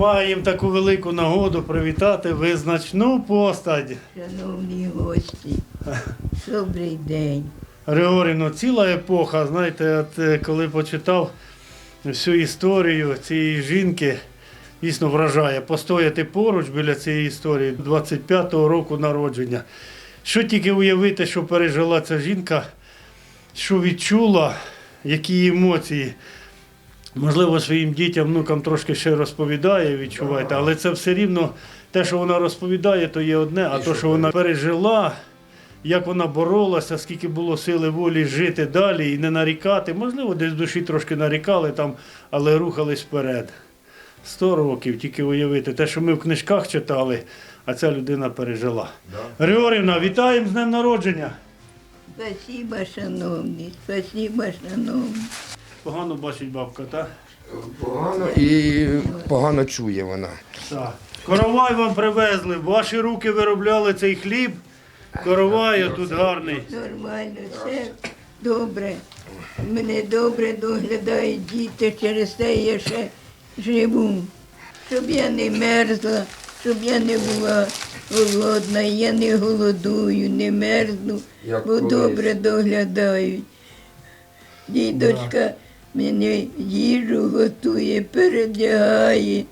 Маємо таку велику нагоду привітати визначну постать. Шановні гості, добрий день. Григорівно, ціла епоха, знаєте, от е, коли почитав всю історію цієї жінки, дійсно вражає. Постояти поруч біля цієї історії 25-го року народження. Що тільки уявити, що пережила ця жінка, що відчула, які емоції. Можливо, своїм дітям, внукам трошки ще розповідає, відчуваєте, але це все рівно те, що вона розповідає, то є одне, а то, що вона пережила, як вона боролася, скільки було сили волі жити далі і не нарікати. Можливо, десь в душі трошки нарікали там, але рухались вперед. Сто років тільки уявити. Те, що ми в книжках читали, а ця людина пережила. Григорівна, вітаємо з днем народження. Спасибо, шановні, спасибо, шановні. Погано бачить бабка, так? Погано і погано чує вона. Так. Коровай вам привезли, ваші руки виробляли цей хліб. Коровай тут гарний. Нормально, все добре. Мене добре доглядають діти, через те я ще живу. Щоб я не мерзла, щоб я не була голодна, я не голодую, не мерзну, Як бо колись. добре доглядають. Дідочка мене їжу готує, передягає.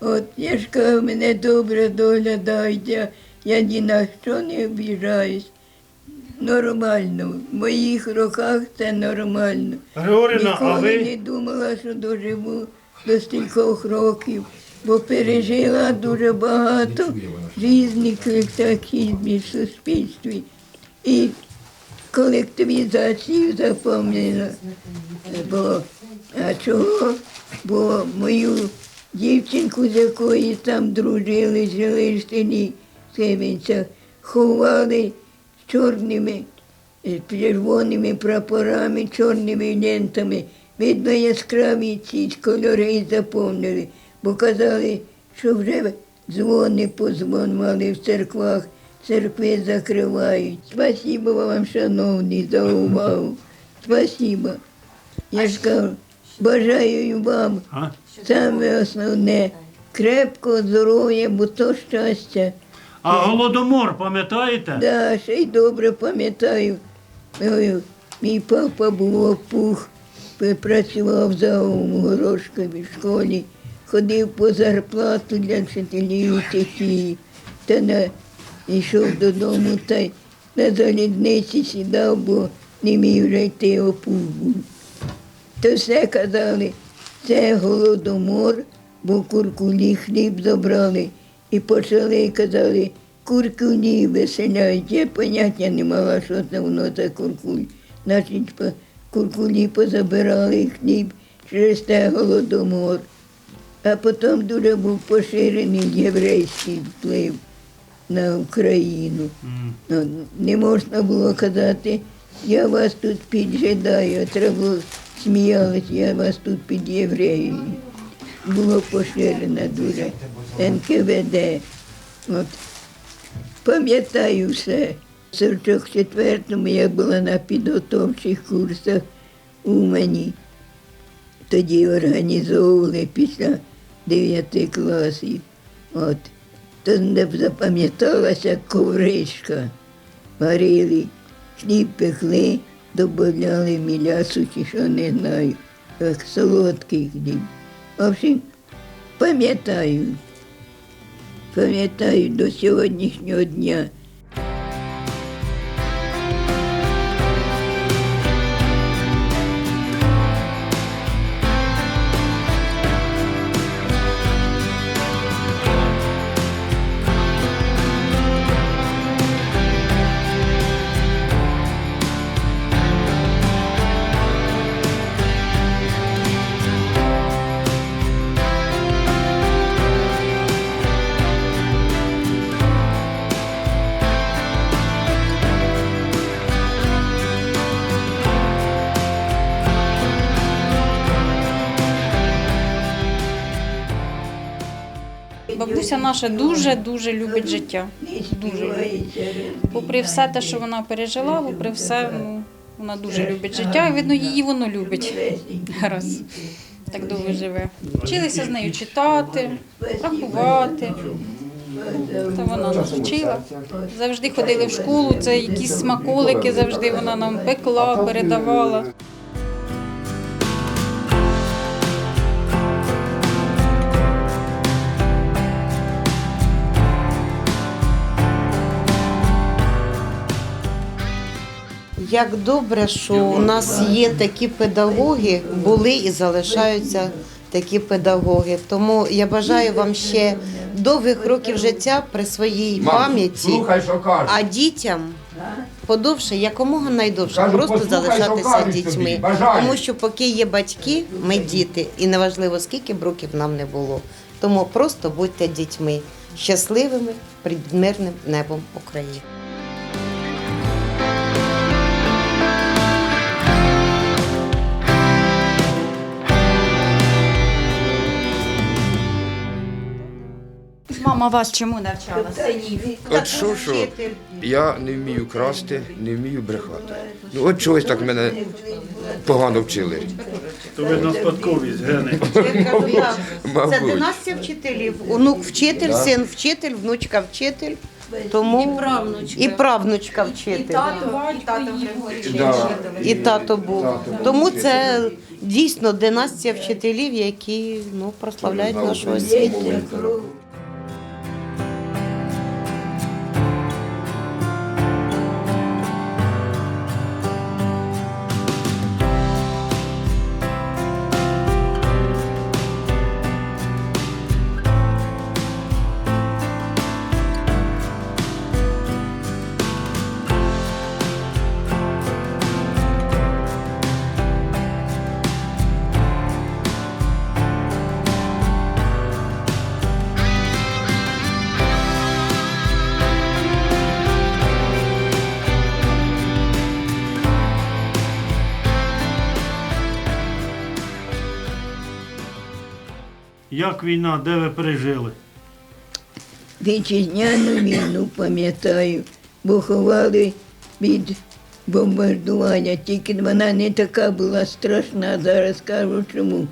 От я ж кажу, мене добре доглядають, я, я ні на що не обіжаюсь. Нормально. В моїх роках це нормально. Григорівна, а Ніколи ви не думала, що доживу до стількох років, бо пережила дуже багато різних катаклізмів в суспільстві. І колективізацію запомнила. Бо, а чого? Бо мою дівчинку, з якої там дружили, жили в селі Сивинцях, ховали з чорними, з червоними прапорами, чорними лентами. Видно, яскраві ці кольори заповнили, бо казали, що вже дзвони позвонювали в церквах, церкви закривають. Спасибо вам, шановні, за увагу. Спасибо. Я ж кажу, бажаю вам саме основне крепкого здоров'я, бо то щастя. а голодомор, пам'ятаєте? Да, ще й добре пам'ятаю. Мій папа був опух, працював за горошками в школі, ходив по зарплату для вчителів у Та на, йшов додому та й на залізниці сідав, бо не міг вже йти опух. То все казали, це голодомор, бо куркулі хліб забрали. І почали казали, куркулі виселяють. Я поняття не мала, що це воно за куркуль. Значить, куркулі позабирали хліб через те голодомор. А потім дуже був поширений єврейський вплив на Україну. Ну, не можна було казати, я вас тут піджидаю, треба було сміялись, я вас тут під євреєю. Було поширено дуже НКВД. От. Пам'ятаю все. В 44-му я була на підготовчих курсах у мені. Тоді організовували після 9 класів. От. То не запам'яталася ковришка. Варили, хліб пекли, добавляли мілясу чи що не знаю. як солодкий хліб. В общем, пам'ятаю. Пам'ятаю до сьогоднішнього дня. Бабуся наша дуже-дуже любить життя. Дуже любить. Попри все те, що вона пережила, попри все, ну, вона дуже любить життя. Видно, її воно любить. Раз. так довго живе. Вчилися з нею читати, рахувати. Та вона нас вчила. Завжди ходили в школу, це якісь смаколики завжди вона нам пекла, передавала. Як добре, що у нас є такі педагоги, були і залишаються такі педагоги. Тому я бажаю вам ще довгих років життя при своїй пам'яті, а дітям подовше, якомога найдовше, просто залишатися дітьми. Тому що поки є батьки, ми діти, і неважливо скільки б років нам не було. Тому просто будьте дітьми щасливими під мирним небом України. Мама вас чому навчала? Синів. От що, що я не вмію красти, не вмію брехати. Ну от чогось так мене погано вчили. То видно спадковість, гени. Це Мабуть. династія вчителів. Онук вчитель, син вчитель, внучка вчитель. Тому і правнучка, і правнучка вчитель. Да. І тато був. Тому це дійсно династія вчителів, які ну, прославляють нашу освіту. Як війна, де ви пережили? Вітчизняну війну пам'ятаю, бо ховали від бомбардування. Тільки вона не така була страшна. Зараз кажу чому.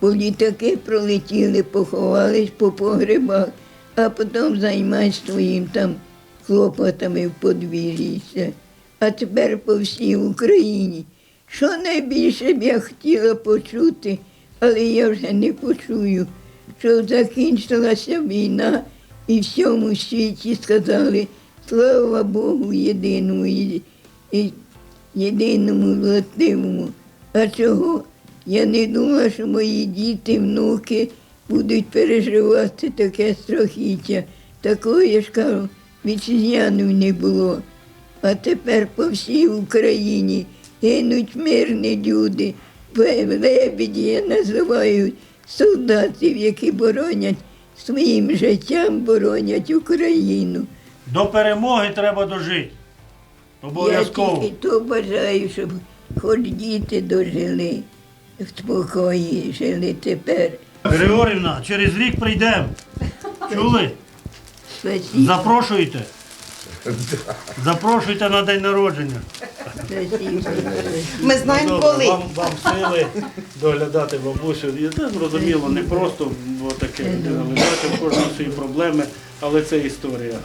Бо літаки пролетіли, поховались по погребах, а потім займайся своїм там хлопотами в подвір'ї. А тепер по всій Україні. Що найбільше б я хотіла почути, але я вже не почую, що закінчилася війна і всьому світі сказали слава Богу єдиному і, єдиному властивому. А чого? Я не думала, що мої діти, внуки будуть переживати таке страхіття. Такого, я ж кажу, вітчизняної не було. А тепер по всій Україні гинуть мирні люди. Ве- Лебеді називають солдатів, які боронять своїм життям, боронять Україну. До перемоги треба дожити. Я тільки то бажаю, щоб хоч діти дожили в спокої, жили тепер. Григорівна, через рік прийдемо. Чули? Спасибо, Запрошуйте. Запрошуйте на день народження. Ми знаємо Добре, коли. Вам, вам сили доглядати бабусю. І це зрозуміло, не просто бо таке доглядати, в кожного свої проблеми, але це історія.